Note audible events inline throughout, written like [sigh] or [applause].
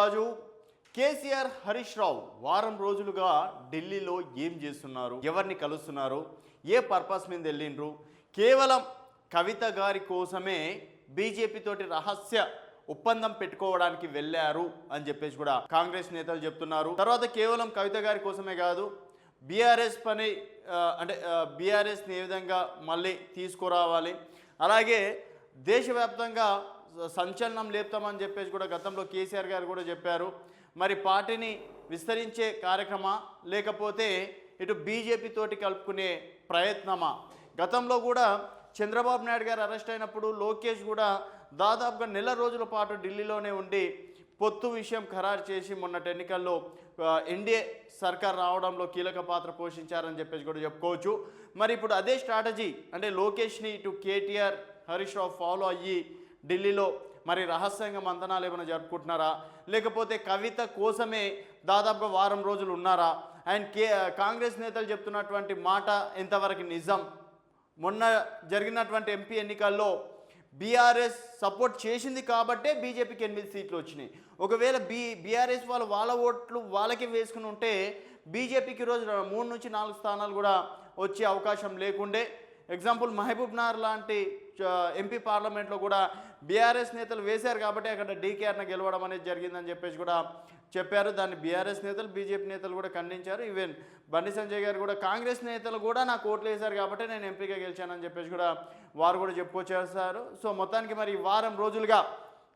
రాజు కేసీఆర్ హరీష్ రావు వారం రోజులుగా ఢిల్లీలో ఏం చేస్తున్నారు? ఎవరిని కలుస్తున్నారు? ఏ పర్పస్ మీద వెళ్ళిండ్రు? కేవలం కవిత గారి కోసమే బీజేపీతోటి రహస్య ఒప్పందం పెట్టుకోవడానికి వెళ్ళారు అని చెప్పేసి కూడా కాంగ్రెస్ నేతలు చెప్తున్నారు. తర్వాత కేవలం కవిత గారి కోసమే కాదు బీఆర్ఎస్ పని అంటే బీఆర్ఎస్ని ఏ విధంగా మళ్ళీ తీసుకురావాలి? అలాగే దేశవ్యాప్తంగా సంచలనం లేపుతామని చెప్పేసి కూడా గతంలో కేసీఆర్ గారు కూడా చెప్పారు. మరి పార్టీని విస్తరించే కార్యక్రమా? లేకపోతే ఇటు బీజేపీ తోటి కలుపుకునే ప్రయత్నమా? గతంలో కూడా చంద్రబాబు నాయుడు గారు అరెస్ట్ అయినప్పుడు లోకేష్ కూడా దాదాపుగా నెల రోజుల పాటు ఢిల్లీలోనే ఉండి పొత్తు విషయం ఖరారు చేసి మొన్నటి ఎన్నికల్లో ఎన్డీఏ సర్కార్ రావడంలో కీలక పాత్ర పోషించారని చెప్పేసి కూడా చెప్పుకోవచ్చు. మరి ఇప్పుడు అదే స్ట్రాటజీ అంటే లోకేష్ని ఇటు కేటీఆర్ హరీష్ రావు ఫాలో అయ్యి ఢిల్లీలో మరి రహస్యంగా మంతనాలు ఏమైనా జరుపుకుంటున్నారా? లేకపోతే కవిత కోసమే దాదాపుగా వారం రోజులు ఉన్నారా? అండ్ కే కాంగ్రెస్ నేతలు చెప్తున్నటువంటి మాట ఎంతవరకు నిజం? మొన్న జరిగినటువంటి ఎంపీ ఎన్నికల్లో బీఆర్ఎస్ సపోర్ట్ చేసింది కాబట్టే బీజేపీకి ఎనిమిది సీట్లు వచ్చినాయి. ఒకవేళ బీ బీఆర్ఎస్ వాళ్ళు వాళ్ళ ఓట్లు వాళ్ళకే వేసుకుని ఉంటే బీజేపీకి ఈరోజు మూడు నుంచి నాలుగు స్థానాలు కూడా వచ్చే అవకాశం లేకుండే ఎగ్జాంపుల్ మహబూబ్ నగర్ లాంటి చ- ఎంపీ పార్లమెంట్లో కూడా బీఆర్ఎస్ నేతలు వేశారు కాబట్టి అక్కడ డీకేఆర్ని గెలవడం అనేది జరిగిందని చెప్పేసి కూడా చెప్పారు. దాన్ని బీఆర్ఎస్ నేతలు బీజేపీ నేతలు కూడా ఖండించారు. ఈవెన్ బండి సంజయ్ గారు కూడా కాంగ్రెస్ నేతలు కూడా నాకు ఓట్లు వేశారు కాబట్టి నేను ఎంపీగా గెలిచానని చెప్పేసి కూడా వారు కూడా చెప్పుకొచ్చేస్తారు సో మొత్తానికి మరి వారం రోజులుగా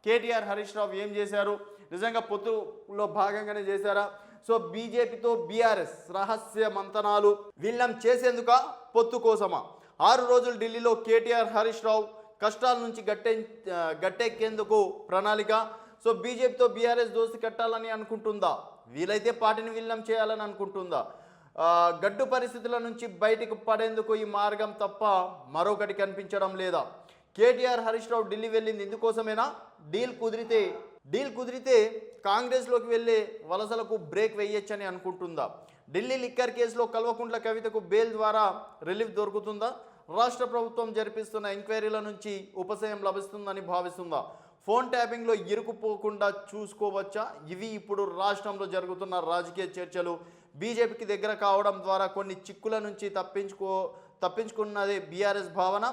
కేటీఆర్ హరీష్ రావు ఏం చేశారు? నిజంగా పొత్తులో భాగంగానే చేశారా? సో బీజేపీతో బీఆర్ఎస్ రహస్య మంతనాలు వీళ్ళం చేసేందుక? పొత్తు కోసమా? ఆరు రోజులు ఢిల్లీలో కేటీఆర్ హరీష్ రావు కష్టాల నుంచి గట్టె గట్టెక్కేందుకు ప్రణాళిక. సో బీజేపీతో బీఆర్ఎస్ దోసి కట్టాలని అనుకుంటుందా? వీలైతే పార్టీని విలీనం చేయాలని అనుకుంటుందా? గడ్డు పరిస్థితుల నుంచి బయటకు పడేందుకు ఈ మార్గం తప్ప మరొకటి కనిపించడం లేదా? కేటీఆర్ హరీష్ రావు ఢిల్లీ వెళ్ళింది ఇందుకోసమేనా డీల్ కుదిరితే డీల్ కుదిరితే కాంగ్రెస్లోకి వెళ్ళే వలసలకు బ్రేక్ వేయొచ్చని అనుకుంటుందా? ఢిల్లీ లిక్కర్ కేసులో కల్వకుంట్ల కవితకు బెయిల్ ద్వారా రిలీఫ్ దొరుకుతుందా? రాష్ట్ర ప్రభుత్వం జరిపిస్తున్న ఎంక్వైరీల నుంచి ఉపశయం లభిస్తుందని భావిస్తుందా? ఫోన్ ట్యాపింగ్లో ఇరుకుపోకుండా చూసుకోవచ్చా? ఇవి ఇప్పుడు రాష్ట్రంలో జరుగుతున్న రాజకీయ చర్చలు. బీజేపీకి దగ్గర కావడం ద్వారా కొన్ని చిక్కుల నుంచి తప్పించుకో తప్పించుకున్నదే బీఆర్ఎస్ భావన.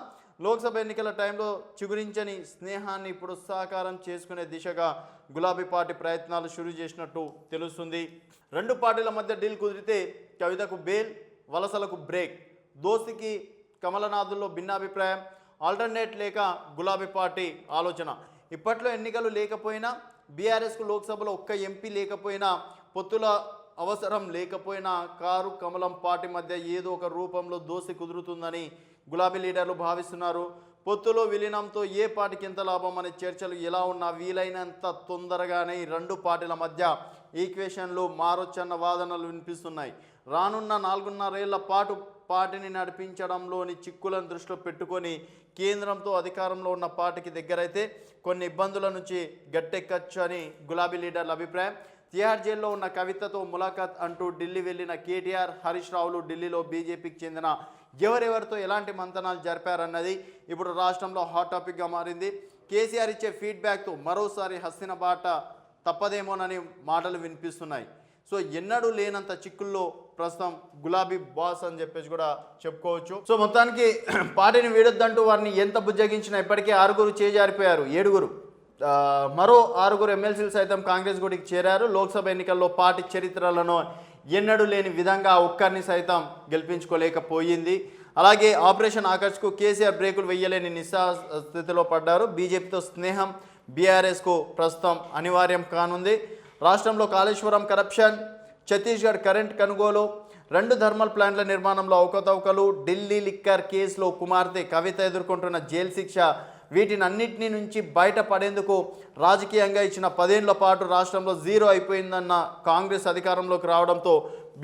లోక్సభ ఎన్నికల టైంలో చిగురించని స్నేహాన్ని ఇప్పుడు సాకారం చేసుకునే దిశగా గులాబీ పార్టీ ప్రయత్నాలు షురూ చేసినట్టు తెలుస్తుంది. రెండు పార్టీల మధ్య డీల్ కుదిరితే కవితకు బెయిల్ వలసలకు బ్రేక్. దోస్తికి కమలనాథుల్లో భిన్నాభిప్రాయం. ఆల్టర్నేట్ లేక గులాబీ పార్టీ ఆలోచన. ఇప్పట్లో ఎన్నికలు లేకపోయినా బీఆర్ఎస్కు లోక్సభలో ఒక్క ఎంపీ లేకపోయినా పొత్తుల అవసరం లేకపోయినా కారు కమలం పార్టీ మధ్య ఏదో ఒక రూపంలో దోసి కుదురుతుందని గులాబీ లీడర్లు భావిస్తున్నారు. పొత్తులో విలీనంతో ఏ పార్టీకి ఎంత లాభం అనే చర్చలు ఎలా ఉన్నా వీలైనంత తొందరగానే ఈ రెండు పార్టీల మధ్య ఈక్వేషన్లు మారొచ్చన్న వాదనలు వినిపిస్తున్నాయి. రానున్న నాలుగున్నరేళ్ళ పాటు పార్టీని నడిపించడంలోని చిక్కులను దృష్టిలో పెట్టుకొని కేంద్రంతో అధికారంలో ఉన్న పార్టీకి దగ్గరైతే కొన్ని ఇబ్బందుల నుంచి గట్టెక్కచ్చు అని గులాబీ లీడర్ల అభిప్రాయం. తిహార్ జైల్లో ఉన్న కవితతో ములాఖాత్ అంటూ ఢిల్లీ వెళ్ళిన కేటీఆర్ హరీష్ రావులు ఢిల్లీలో బీజేపీకి చెందిన ఎవరెవరితో ఎలాంటి మంతనాలు జరిపారన్నది ఇప్పుడు రాష్ట్రంలో హాట్ టాపిక్గా మారింది. కేసీఆర్ ఇచ్చే ఫీడ్బ్యాక్తో మరోసారి హస్తిన బాట తప్పదేమోనని మాటలు వినిపిస్తున్నాయి. సో ఎన్నడూ లేనంత చిక్కుల్లో ప్రస్తుతం గులాబీ బాస్ అని చెప్పేసి కూడా చెప్పుకోవచ్చు. సో మొత్తానికి [clears throat] పార్టీని వీడొద్దంటూ వారిని ఎంత బుజ్జగించినా ఇప్పటికే ఆరుగురు చేజారిపోయారు. ఏడుగురు. మరో ఆరుగురు ఎమ్మెల్సీలు సైతం కాంగ్రెస్ గుడికి చేరారు. లోక్సభ ఎన్నికల్లో పార్టీ చరిత్రలను ఎన్నడూ లేని విధంగా ఒక్కరిని సైతం గెలిపించుకోలేకపోయింది. అలాగే ఆపరేషన్ ఆకర్ష్కు కేసీఆర్ బ్రేకులు వెయ్యలేని నిస్సా స్థితిలో పడ్డారు. బీజేపీతో స్నేహం బీఆర్ఎస్కు ప్రస్తుతం అనివార్యం కానుంది. రాష్ట్రంలో కాళేశ్వరం కరప్షన్ ఛత్తీస్గఢ్ కరెంట్ కొనుగోలు రెండు థర్మల్ ప్లాంట్ల నిర్మాణంలో అవకతవకలు ఢిల్లీ లిక్కర్ కేసులో కుమార్తె కవిత ఎదుర్కొంటున్న జైలు శిక్ష వీటిని అన్నింటినీ నుంచి బయటపడేందుకు రాజకీయంగా ఇచ్చిన పదేళ్ళ పాటు రాష్ట్రంలో జీరో అయిపోయిందన్న కాంగ్రెస్ అధికారంలోకి రావడంతో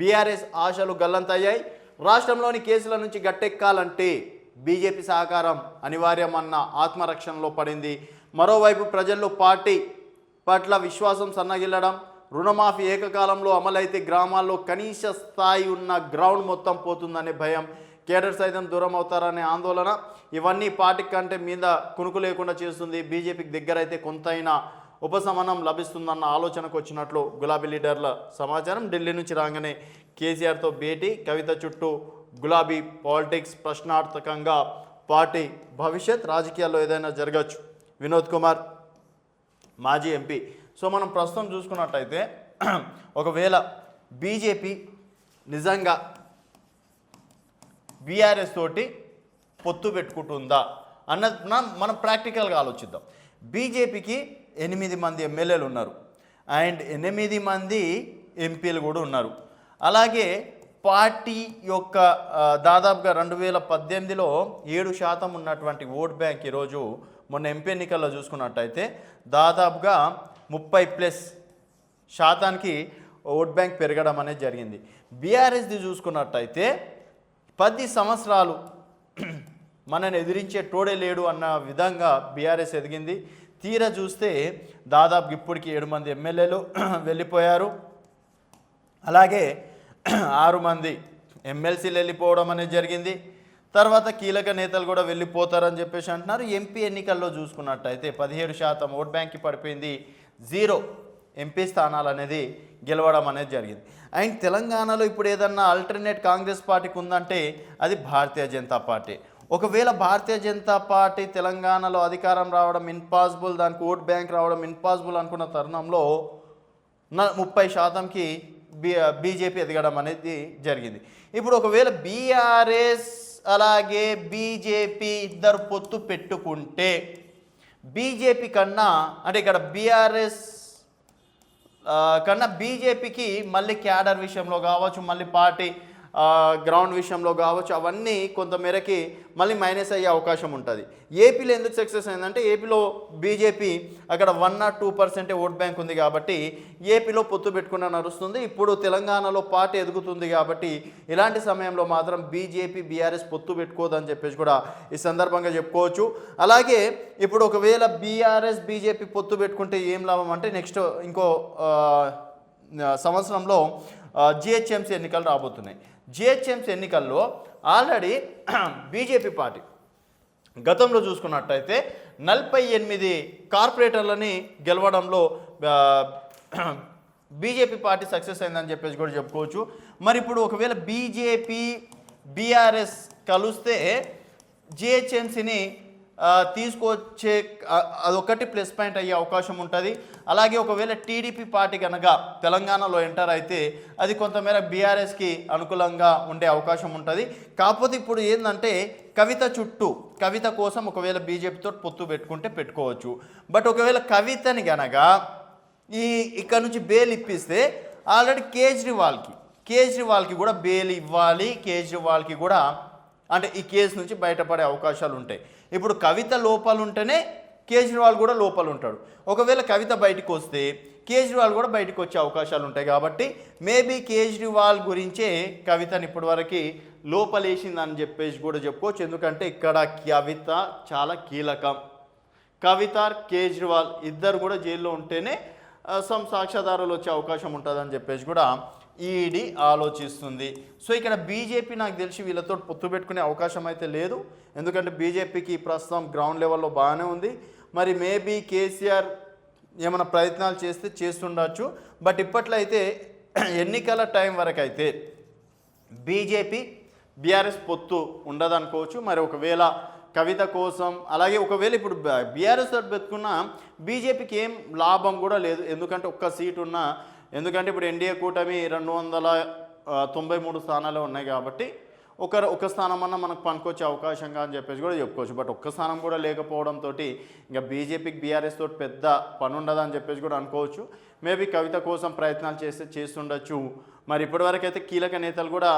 బీఆర్ఎస్ ఆశలు గల్లంతయ్యాయి. రాష్ట్రంలోని కేసుల నుంచి గట్టెక్కాలంటే బీజేపీ సహకారం అనివార్యమన్న ఆత్మరక్షణలో పడింది. మరోవైపు ప్రజల్లో పార్టీ పట్ల విశ్వాసం సన్నగిల్లడం రుణమాఫీ ఏకకాలంలో అమలైతే గ్రామాల్లో కనీస స్థాయి ఉన్న గ్రౌండ్ మొత్తం పోతుందనే భయం. కేడర్ సైతం దూరం అవుతారనే ఆందోళన ఇవన్నీ పార్టీ కంటే మీద కునుకు లేకుండా చేస్తుంది. బీజేపీకి దగ్గర అయితే కొంతైనా ఉపశమనం లభిస్తుందన్న ఆలోచనకు వచ్చినట్లు గులాబీ లీడర్ల సమాచారం. ఢిల్లీ నుంచి రాగానే కేసీఆర్తో భేటీ. కవిత చుట్టూ గులాబీ పాలిటిక్స్ ప్రశ్నార్థకంగా పార్టీ భవిష్యత్ రాజకీయాల్లో ఏదైనా జరగచ్చు. వినోద్ కుమార్ మాజీ ఎంపీ. సో మనం ప్రస్తుతం చూసుకున్నట్టయితే [clears throat] ఒకవేళ బీజేపీ నిజంగా బీఆర్ఎస్ తోటి పొత్తు పెట్టుకుంటుందా? అన్నది మనం- మనం ప్రాక్టికల్గా ఆలోచిద్దాం. బీజేపీకి ఎనిమిది మంది ఎమ్మెల్యేలు ఉన్నారు. అండ్ ఎనిమిది మంది ఎంపీలు కూడా ఉన్నారు. అలాగే పార్టీ యొక్క దాదాపుగా రెండు వేల పద్దెనిమిదిలో ఏడు శాతం ఉన్నటువంటి ఓట్ బ్యాంక్ ఈరోజు మొన్న ఎంపీ ఎన్నికల్లో చూసుకున్నట్టయితే దాదాపుగా ముప్పై ప్లస్ శాతానికి ఓట్ బ్యాంక్ పెరగడం అనేది జరిగింది. బీఆర్ఎస్ది చూసుకున్నట్టయితే పది సంవత్సరాలు మనని ఎదిరించే టోడే లేడు అన్న విధంగా బీఆర్ఎస్ ఎదిగింది. తీరా చూస్తే దాదాపు ఇప్పటికి ఏడు మంది ఎమ్మెల్యేలు [clears throat] వెళ్ళిపోయారు. అలాగే [clears throat] ఆరు మంది ఎమ్మెల్సీలు వెళ్ళిపోవడం అనేది జరిగింది. తర్వాత కీలక నేతలు కూడా వెళ్ళిపోతారని చెప్పేసి అంటున్నారు. ఎంపీ ఎన్నికల్లో చూసుకున్నట్టయితే పదిహేడు శాతం ఓట్ బ్యాంక్కి పడిపోయింది. జీరో ఎంపీ స్థానాలు అనేది గెలవడం అనేది జరిగింది. అండ్ తెలంగాణలో ఇప్పుడు ఏదన్నా ఆల్టర్నేట్ కాంగ్రెస్ పార్టీకి ఉందంటే అది భారతీయ జనతా పార్టీ. ఒకవేళ భారతీయ జనతా పార్టీ తెలంగాణలో అధికారం రావడం ఇంపాసిబుల్ దానికి ఓట్ బ్యాంక్ రావడం ఇంపాసిబుల్ అనుకున్న తరుణంలో ముప్పై శాతంకి బీ బీజేపీ ఎదగడం అనేది జరిగింది. ఇప్పుడు ఒకవేళ బీఆర్ఎస్ అలాగే బీజేపీ ఇద్దరు పొత్తు పెట్టుకుంటే బీజేపీ కన్నా అంటే ఇక్కడ బీఆర్ఎస్ కన్నా బీజేపీకి మళ్ళీ క్యాడర్ విషయంలో కావచ్చు మళ్ళీ పార్టీ గ్రౌండ్ విషయంలో కావచ్చు అవన్నీ కొంతమేరకి మళ్ళీ మైనస్ అయ్యే అవకాశం ఉంటుంది. ఏపీలో ఎందుకు సక్సెస్ అయిందంటే ఏపీలో బీజేపీ అక్కడ వన్ నాట్ టూ పర్సెంటే ఓట్ బ్యాంక్ ఉంది కాబట్టి ఏపీలో పొత్తు పెట్టుకున్న నడుస్తుంది. ఇప్పుడు తెలంగాణలో పార్టీ ఎదుగుతుంది కాబట్టి ఇలాంటి సమయంలో మాత్రం బీజేపీ బీఆర్ఎస్ పొత్తు పెట్టుకోదని చెప్పేసి కూడా ఈ సందర్భంగా చెప్పుకోవచ్చు. అలాగే ఇప్పుడు ఒకవేళ బీఆర్ఎస్ బీజేపీ పొత్తు పెట్టుకుంటే ఏం లాభం అంటే నెక్స్ట్ ఇంకో సంవత్సరంలో జిహెచ్ఎంసీ ఎన్నికలు రాబోతున్నాయి. జిహెచ్ఎంసీ ఎన్నికల్లో ఆల్రెడీ [clears throat] బీజేపీ పార్టీ గతంలో చూసుకున్నట్టయితే నలభై ఎనిమిది కార్పొరేటర్లని గెలవడంలో [clears throat] బీజేపీ పార్టీ సక్సెస్ అయిందని చెప్పేసి కూడా చెప్పుకోవచ్చు. మరి ఇప్పుడు ఒకవేళ బీజేపీ బీఆర్ఎస్ కలిస్తే జిహెచ్ఎంసీని తీసుకొచ్చే అదొకటి ప్లస్ పాయింట్ అయ్యే అవకాశం ఉంటుంది. అలాగే ఒకవేళ టీడీపీ పార్టీ కనుక తెలంగాణలో ఎంటర్ అయితే అది కొంతమేర బీఆర్ఎస్కి అనుకూలంగా ఉండే అవకాశం ఉంటుంది. కాకపోతే ఇప్పుడు ఏంటంటే కవిత చుట్టూ కవిత కోసం ఒకవేళ బీజేపీతో పొత్తు పెట్టుకుంటే పెట్టుకోవచ్చు. బట్ ఒకవేళ కవితని గనక ఈ ఇక్కడ నుంచి బెయిల్ ఇప్పిస్తే ఆల్రెడీ కేజ్రీవాల్కి కేజ్రీవాల్కి కూడా బెయిల్ ఇవ్వాలి కేజ్రీవాల్కి కూడా అంటే ఈ కేసు నుంచి బయటపడే అవకాశాలు ఉంటాయి. ఇప్పుడు కవిత లోపల ఉంటేనే కేజ్రీవాల్ కూడా లోపల ఉంటాడు. ఒకవేళ కవిత బయటకు వస్తే కేజ్రీవాల్ కూడా బయటకు వచ్చే అవకాశాలు ఉంటాయి కాబట్టి మేబీ కేజ్రీవాల్ గురించే కవితని ఇప్పటివరకు లోపలేసిందని చెప్పేసి కూడా చెప్పుకోవచ్చు. ఎందుకంటే ఇక్కడ కవిత చాలా కీలకం. కవిత కేజ్రీవాల్ ఇద్దరు కూడా జైల్లో ఉంటేనే సమ్ సాక్ష్యాధారాలు వచ్చే అవకాశం ఉంటుందని చెప్పేసి కూడా ఈడీ ఆలోచిస్తుంది. సో ఇక్కడ బీజేపీ నాకు తెలిసి వీళ్ళతో పొత్తు పెట్టుకునే అవకాశం అయితే లేదు. ఎందుకంటే బీజేపీకి ప్రస్తుతం గ్రౌండ్ లెవెల్లో బాగానే ఉంది. మరి మేబీ కేసీఆర్ ఏమైనా ప్రయత్నాలు చేస్తే చేస్తుండొచ్చు. బట్ ఇప్పట్లో అయితే ఎన్నికల టైం వరకు అయితే బీజేపీ బీఆర్ఎస్ పొత్తు ఉండదనుకోవచ్చు. మరి ఒకవేళ కవిత కోసం అలాగే ఒకవేళ ఇప్పుడు బీఆర్ఎస్ పెట్టుకున్న బీజేపీకి ఏం లాభం కూడా లేదు. ఎందుకంటే ఒక్క సీట్ ఉన్నా ఎందుకంటే ఇప్పుడు ఎన్డీఏ కూటమి రెండు వందల తొంభై మూడు స్థానాలు ఉన్నాయి కాబట్టి ఒక ఒక స్థానం అన్న మనకు పనికొచ్చే అవకాశంగా అని చెప్పేసి కూడా చెప్పుకోవచ్చు. బట్ ఒక్క స్థానం కూడా లేకపోవడంతో ఇంకా బీజేపీకి బీఆర్ఎస్ తోటి పెద్ద పని ఉండదని చెప్పేసి కూడా అనుకోవచ్చు. మేబీ కవిత కోసం ప్రయత్నాలు చేస్తే చేస్తుండొచ్చు. మరి ఇప్పటివరకు అయితే కీలక నేతలు కూడా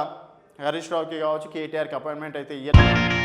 హరీష్ రావుకి కావచ్చు కేటీఆర్కి అపాయింట్మెంట్ అయితే ఇవ్వలేదు